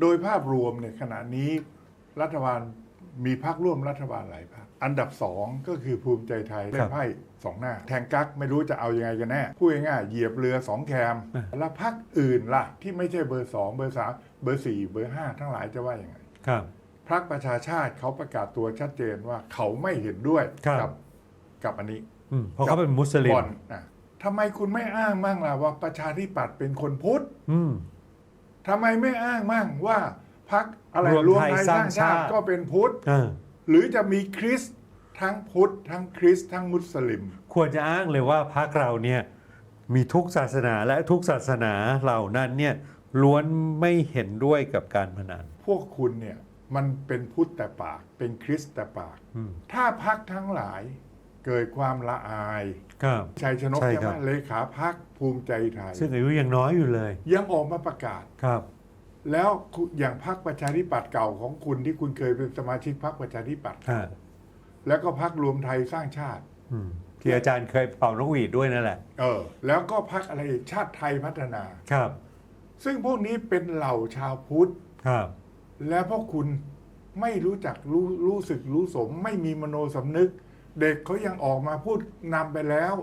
โดยภาพรวมเนี่ยขณะนี้รัฐบาลมีพักร่วมรัฐบาลหลายพักอันดับสองก็คือภูมิใจไทยเล่ครันบไพ่สองหน้า แทงกักไม่รู้จะเอายังไงกันแน่พูดง่ายๆเหยียบเรือสองแคมอะแล้วพักอื่นล่ะ ที่ไม่ใช่เบอร์สองเบอร์สามเบอร์สี่เบอร์ห้าทั้งหลายจะว่ายังไงครับพรรคประชาชาติเขาประกาศตัวชัดเจนว่าเขาไม่เห็นด้วยครับกับกับอันนี้อืมเพราะเขาเป็นมุสลิมบ่อนอะทำไมคุณไม่อ้างมั่งล่ะว่าประชาธิปัตย์เป็นคนพุทธอืม ทำไมไม่อ้างมั่งว่าพักอะไรรวมรวมไทยไทยสสร้าร้างงชาชาติติก็เป็นพุทธอ่าหรือจะมีคริสต์ทั้งพุทธทั้งคริสต์ทั้งมุสลิม ควรจะอ้างเลยว่าพรรคเราเนี่ยมีทุกศาสนาและทุกศาสนาเหล่านั้นเนี่ยล้วนไม่เห็นด้วยกับการพนัน พวกคุณเนี่ยมันเป็นพุทธแต่ปาก เป็นคริสต์แต่ปากอืมถ้าพักทั้งหลาย เกิดความละอายครับ ชัยชนกใช่ใช่ครัไหมบ เลขาพักภูมิใจไทยซึ่งอายุยังน้อยอยู่เลยยังออกมาประกาศ ครับ แล้วคุณอย่างพรรคประชาธิปัตย์เก่าของคุณที่คุณเคยเป็นสมาชิกพรรคประชาธิปัตย์อ่าแล้วก็พรรครวมไทยสร้างชาติ อืมที่อาจารย์เคยเป่านกหวีดด้วยนั่นแหละ เออ แล้วก็พรรคอะไรอีกชาติไทยพัฒนา ครับ ซึ่งพวกนี้เป็นเหล่าชาวพุทธ ครับ และพวกคุณไม่รู้จักรู้รู้สึกรู้สม ไม่มีมโนสำนึก เด็กเขายังออกมาพูดนำไปแล้ว